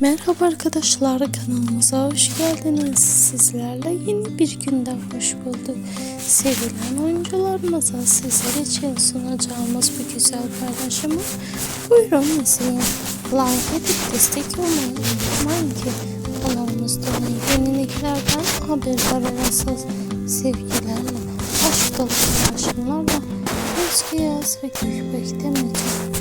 Merhaba arkadaşlar kanalımıza hoş geldiniz. Sizlerle yeni bir günden hoş bulduk. Sevilen oyuncularımıza sizler için sunacağımız bu güzel paylaşımı buyurun izleyin. Like edip destek olmayı unutmayın ki kanalımızda yeniliklerden haberdar olasınız. Sevgilerle, aşk dolu paylaşımlarla Özge Yaz ve Gökbek Demirci